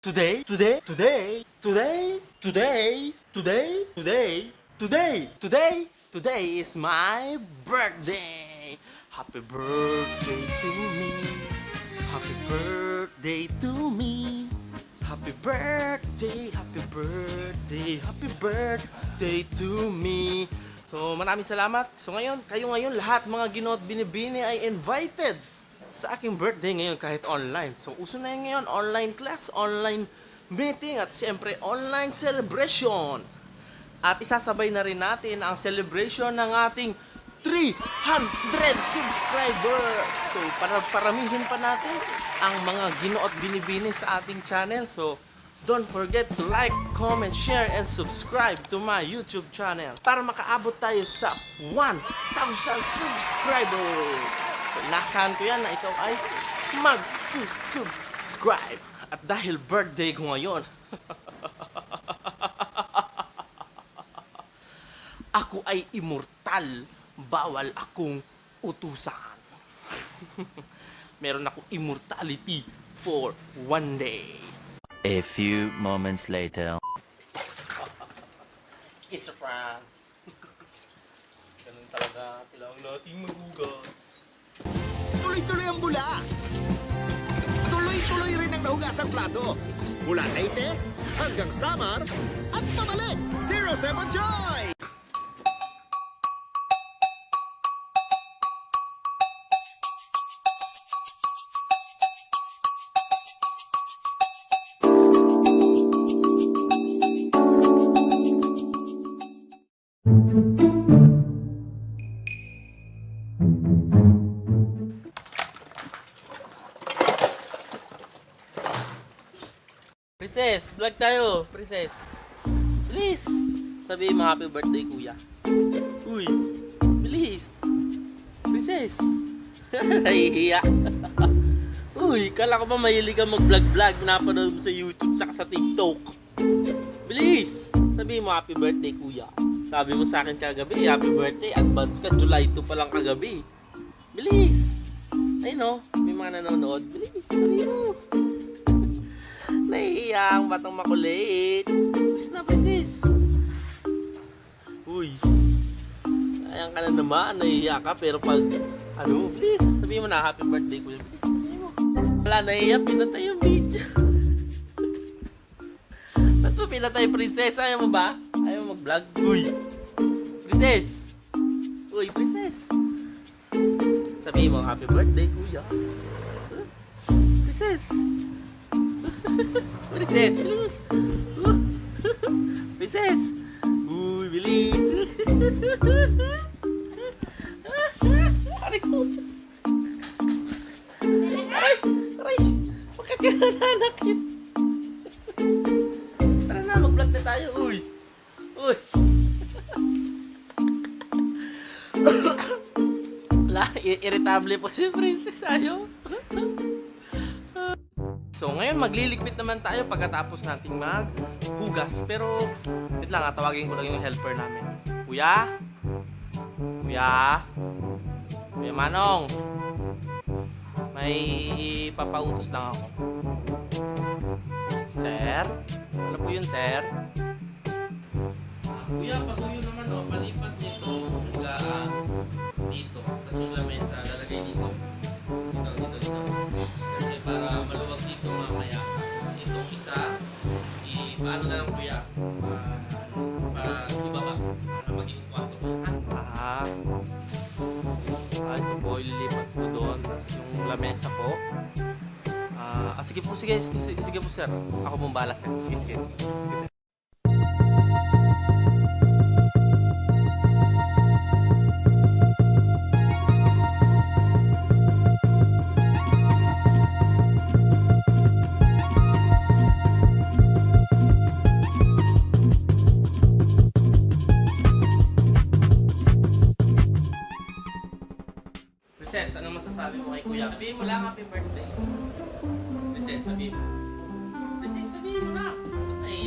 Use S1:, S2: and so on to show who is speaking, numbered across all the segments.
S1: Today, today, today, today, today, today, today, today, today, today is my birthday. Happy birthday to me. Happy birthday to me. Happy birthday, happy birthday, happy birthday to me. So maraming salamat. So ngayon, kayo ngayon lahat mga ginot binibini ay invited sa aking birthday ngayon kahit online. So uso na yun ngayon, online class, online meeting at siyempre online celebration. At isasabay na rin natin ang celebration ng ating 300 subscribers. So para paramihin pa natin ang mga ginoot binibini sa ating channel. So don't forget to like, comment, share, and subscribe to my YouTube channel para makaabot tayo sa 1,000 subscribers. So, inasahan ko yan na ikaw ay mag-subscribe. At dahil birthday ko ngayon, ako ay immortal. Bawal akong utusan. Meron akong immortality for one day.
S2: A few moments later.
S1: It's a prank. Ganun talaga. Kailangan nating maghugas.
S3: Tuloy-tuloy ang bula. Tuloy-tuloy rin ang nahugas ang plato. Mula Leyte hanggang Samar at pabalik. Zero Seven Joy!
S1: Vlog tayo. Princess. Bilis. Sabihin mo happy birthday, kuya. Uy, bilis. Princess. Nahihiya. Uy, kala ko ba mahilig ka mag-vlog-vlog napanood mo sa YouTube saka sa TikTok. Bilis. Sabihin mo happy birthday, kuya. Sabi mo sa akin kagabi, happy birthday. Advance ka, July 2 pa lang kagabi. Bilis. Ay no, may mga nanonood. Bilis, sabihin mo. Nahihiya ang batang makulit. Please na, princess. Uy. Sayang ka na naman. Nahihiya ka. Pero pag, ano, please. Sabihin mo na, happy birthday, kuya. Please, sabihin mo. Wala, nahihiya. Pinatay yung video. Ba't mo pinatay, princess? Ayaw mo ba? Ayaw mo mag-vlog? Uy. Princess. Uy, princess. Sabihin mo, happy birthday, kuya. Princess. Bilis! Princess! Uy, bilis! Aray ko! Aray! Aray! Bakit ka nananakit? Tara na, mag-vlog na tayo, uy! Uy! Wala, irritable po si Princess ayaw. So ngayon magliligpit naman tayo pagkatapos nating maghugas. Pero wait lang, ah, tawagin ko lang yung helper namin. Kuya? Kuya? Kuya Manong? May papautos lang ako. Sir? Ano po yun, sir? Kuya, pasuyo naman oh. Palipat nito. Higaan. Dito. Tapos yung lamesa, Tapos yung lamesa po. Ah, ah, sige po, sige, sige, sige, po sir. Ako pong bahala sir. Sige, sige. Sige sir.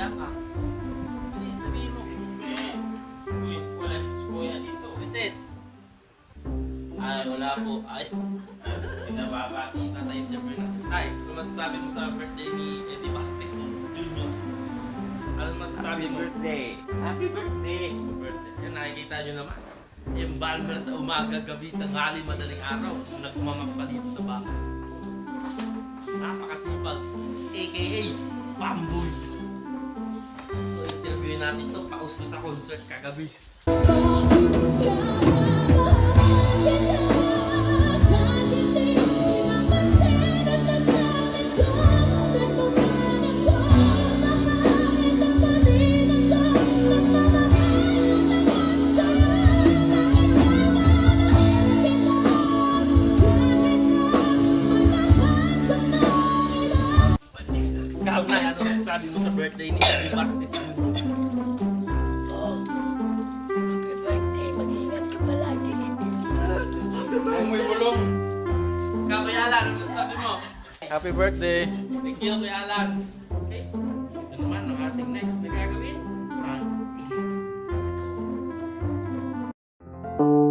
S1: Naiiyak ka? Princess, sabihin mo. Eh, uy, wala si kuya dito. Princess. Ay, wala po. Ay, pinababati na tayo niya. Ay, ano masasabi mo sa birthday ni Eddie Bastis? Happy birthday! Happy birthday! Happy birthday! Yan, nakikita nyo naman. Yung balmer sa umaga, gabi, tanghali, madaling araw. Nagmamag pa dito sa bahay. Napakasipag. AKA, Bamboy. Natin to. Pausto sa concert kagabi. Mo? Happy
S4: birthday!
S1: Thank you, Kuya Alan. Okay. Ito naman ang ating next na gagawin. Ah,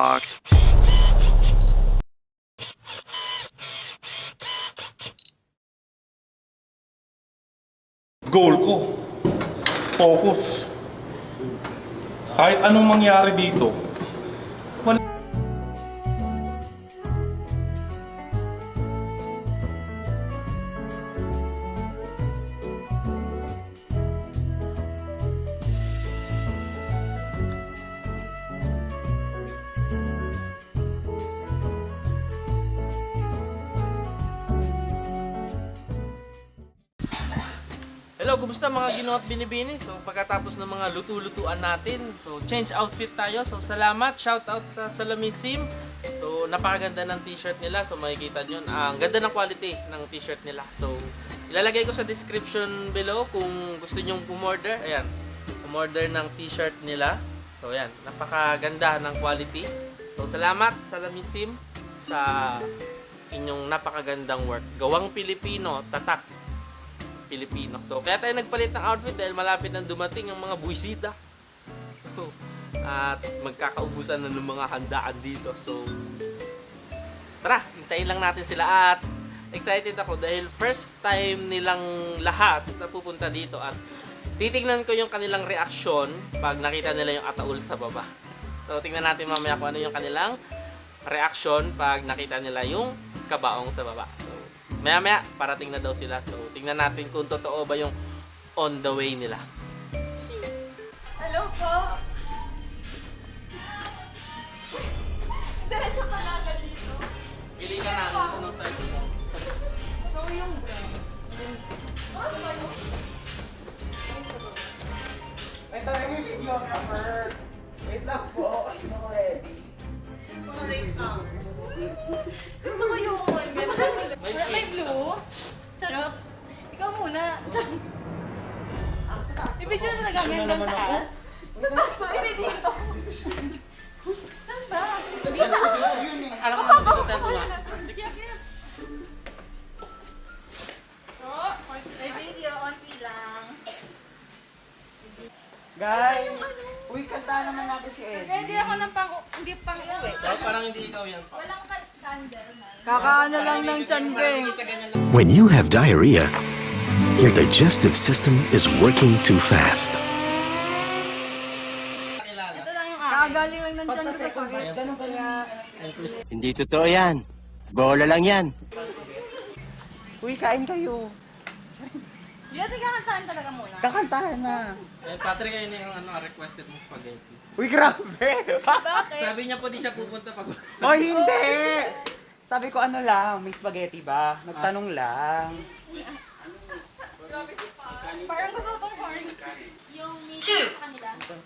S5: locked.
S6: goal ko. Focus. Kahit anong mangyari dito,
S1: Hello, mga ginawa binibini? So, pagkatapos ng mga lutu-lutuan natin, so change outfit tayo. So, salamat, shout out sa Salamisim. So, napakaganda ng t-shirt nila. So, makikita nyo, ang ganda ng quality ng t-shirt nila. So, ilalagay ko sa description below kung gusto nyong pumorder. Ayan, pumorder ng t-shirt nila. So, ayan, napakaganda ng quality. So, salamat, Salamisim, sa inyong napakagandang work. Gawang Pilipino, tatak. Pilipino. So, kaya tayo nagpalit ng outfit dahil malapit nang dumating ang mga buwisita. So, at magkakaubusan na ng mga handaan dito. So, tara, hintayin lang natin sila at excited ako dahil first time nilang lahat na pupunta dito at titingnan ko yung kanilang reaksyon pag nakita nila yung ataul sa baba. So, tingnan natin mamaya kung ano yung kanilang reaction pag nakita nila yung kabaong sa baba. So, maya maya, parating na daw sila. So, tingnan natin kung totoo ba yung on the way nila.
S7: Hello po. Diretso ka na agad dito.
S1: Pili ka natin sa ng size mo.
S7: So yung brown. Ano ba yun?
S8: Wait lang, may videographer. Wait lang po. I'm ready.
S7: Mga late hours. Gusto ko yung
S1: May
S7: May blue. Charot. Ikaw muna. I-picture mo na gamit doon taas. Hindi dito. Saan ba?
S1: Alam ko dito tayo muna.
S7: May video, onti lang.
S8: Guys, uy, kanta naman natin si Eddie.
S7: Hindi ako ng pang, hindi pang uwi.
S1: Parang hindi ikaw yan pa.
S7: Walang candle.
S8: Kakaano lang ng tiyan ko eh.
S9: When you have diarrhea, your digestive system is working too fast.
S7: Ito lang
S8: ko sa sakit. Ganun kaya.
S2: Hindi totoo yan. Bola lang yan.
S8: Uy, kain kayo.
S7: Natin kakantahan talaga muna.
S8: Kakantahan na.
S1: Eh, Patrick, ayun yung ano, requested mong spaghetti.
S8: Uy, grabe.
S1: Sabi niya po di siya pupunta pag
S8: oh, hindi. Sabi ko ano lang, may spaghetti ba? Nagtanong lang.
S7: Parang gusto itong corn.
S10: two,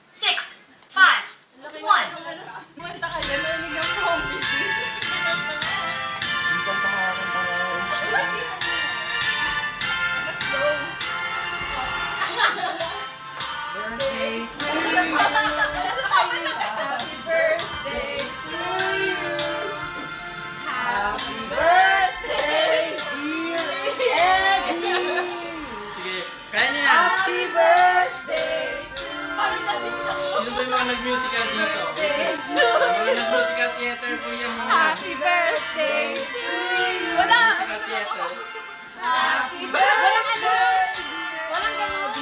S10: six, five, one.
S7: Munta ka yan, narinig ng promise.
S8: Hindi ko pa
S7: Mas low.
S8: Birthday to
S7: Happy
S1: nag-musical dito? Mga nag-musical theater po yung mga
S7: Happy birthday to you. Wala.
S1: musical theater.
S7: Happy birthday. Walang ano. Walang ganun.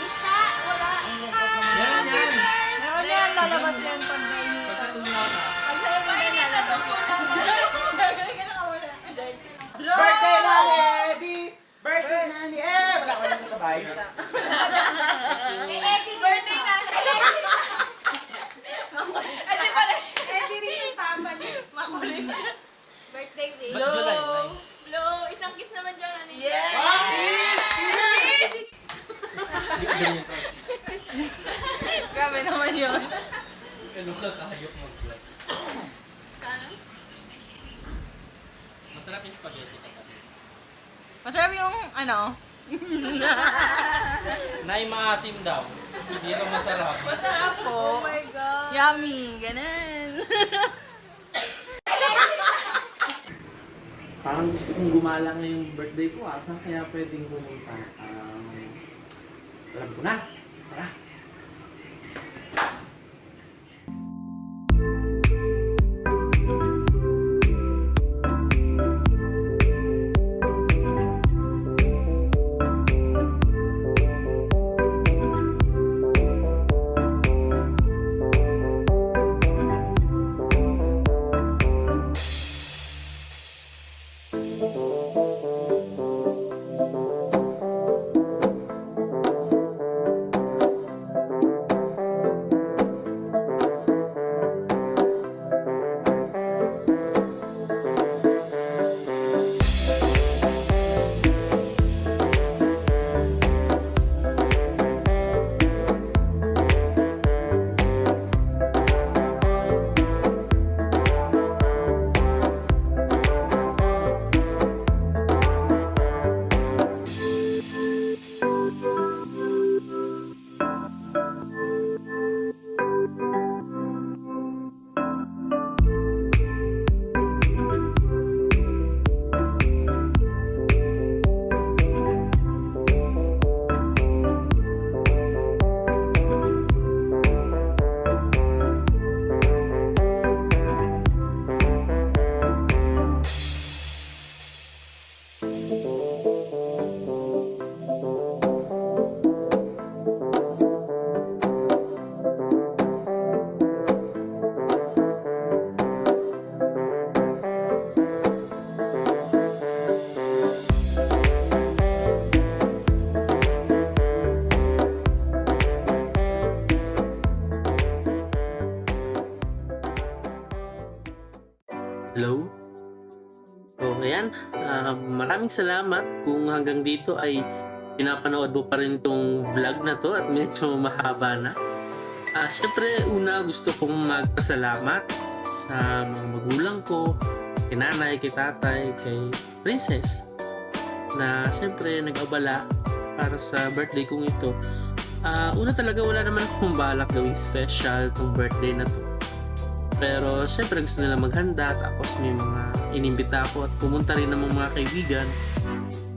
S7: Micha, wala.
S1: Yan, yan.
S7: Meron yan, lalabas yan pag nainita.
S1: Pagkatunaw ka.
S7: Pag sa'yo lalabas yan. Ka ka muna.
S8: Birthday na ni Eddie! Birthday na ni Eh! Wala ko na sasabay.
S7: Happy birthday na. Edi pala. Edi rin yung papa niya. Makulit. Birthday wish.
S1: Ba't July? Nine?
S7: Blow. Isang kiss naman dyan. Ano yes.
S1: Ganyan yung transition.
S7: Grabe naman yun.
S1: Ano ka kahayop mag-vlog? Masarap yung spaghetti kapatid.
S7: Masarap yung ano.
S1: Nay maasim daw. Hindi raw masarap.
S7: Masarap po. Oh my God. Yummy. Ganun.
S1: Parang gusto kong gumalang ngayong birthday ko ah. Saan kaya pwedeng pumunta? Um, alam ko na. Tara. Ah, maraming salamat kung hanggang dito ay pinapanood mo pa rin tong vlog na to at medyo mahaba na. Ah, Siyempre, una gusto kong magpasalamat sa mga magulang ko, kay nanay, kay tatay, kay princess na siyempre nag-abala para sa birthday kong ito. Ah, una talaga wala naman akong balak gawing special tong birthday na to. Pero syempre gusto nila maghanda tapos may mga inimbita ako at pumunta rin ng mga kaibigan.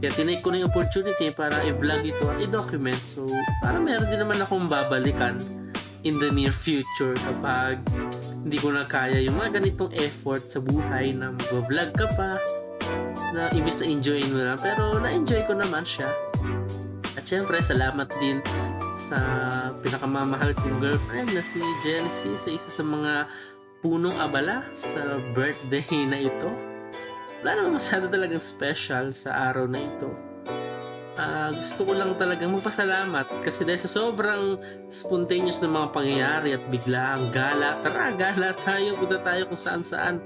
S1: Kaya tinake ko na yung opportunity para i-vlog ito at i-document. So, para meron din naman akong babalikan in the near future kapag hindi ko na kaya yung mga ganitong effort sa buhay na mag-vlog ka pa na imbis na enjoy mo na pero na-enjoy ko naman siya at syempre salamat din sa pinakamamahal kong girlfriend na si Genesis sa isa sa mga punong abala sa birthday na ito wala naman masyado talagang special sa araw na ito Ah, gusto ko lang talagang magpasalamat kasi dahil sa sobrang spontaneous ng mga pangyayari at bigla ang gala, tara gala tayo, punta tayo kung saan saan.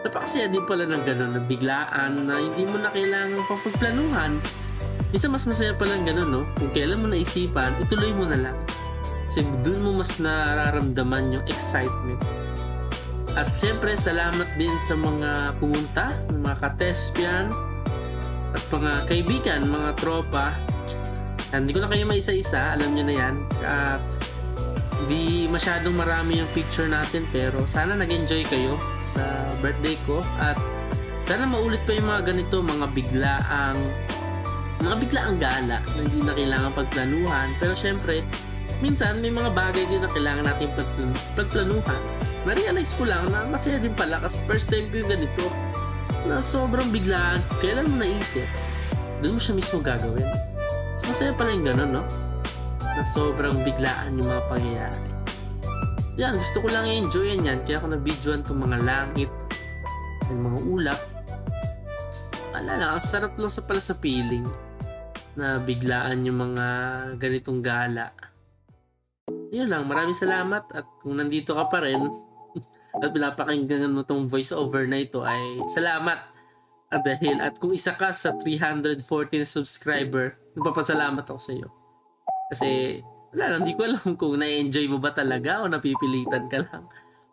S1: Napakasaya din pala ng gano'n na biglaan na hindi mo na kailangan pang pagplanuhan. Isa mas masaya pala ng gano'n, no? Kung kailan mo naisipan, ituloy mo na lang. Kasi doon mo mas nararamdaman yung excitement. At siyempre, salamat din sa mga pumunta, mga katespian, at mga kaibigan, mga tropa. Hindi ko na kayo maisa-isa, alam nyo na yan. At hindi masyadong marami yung picture natin pero sana nag-enjoy kayo sa birthday ko at sana maulit pa yung mga ganito, mga biglaang mga biglaang gala na hindi na kailangan pagplanuhan pero syempre minsan may mga bagay din na kailangan natin pagplan- pagplanuhan na-realize ko lang na masaya din pala kasi first time ko yung ganito na sobrang biglaan kailan mo naisip doon mo siya mismo gagawin Mas masaya pala yung ganun no na sobrang biglaan yung mga pangyayari. Yan, gusto ko lang i-enjoyin yan. Kaya ako na-videoan itong mga langit, yung mga ulap. Alala, ang sarap lang sa pala sa feeling na biglaan yung mga ganitong gala. Yun lang, maraming salamat at kung nandito ka pa rin at pinapakinggan mo tong voice over na ito ay salamat at dahil at kung isa ka sa 314 subscriber, nagpapasalamat ako sa iyo. Kasi, wala lang, di ko alam kung na-enjoy mo ba talaga o napipilitan ka lang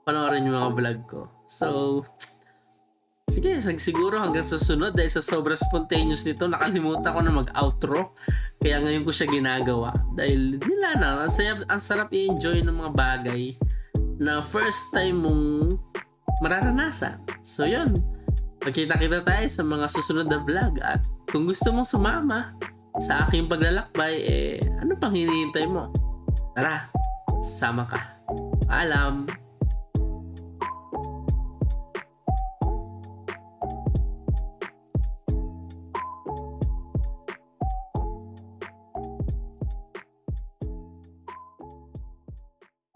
S1: panoorin yung mga vlog ko. So, sige, siguro hanggang sa sunod dahil sa sobrang spontaneous nito, nakalimutan ko na mag-outro. Kaya ngayon ko siya ginagawa. Dahil, nila na, ang, saya, ang sarap i-enjoy ng mga bagay na first time mong mararanasan. So, yun. Magkita-kita tayo sa mga susunod na vlog at kung gusto mong sumama, sa aking paglalakbay, eh, ano pang hinihintay mo? Tara, sama ka. Paalam!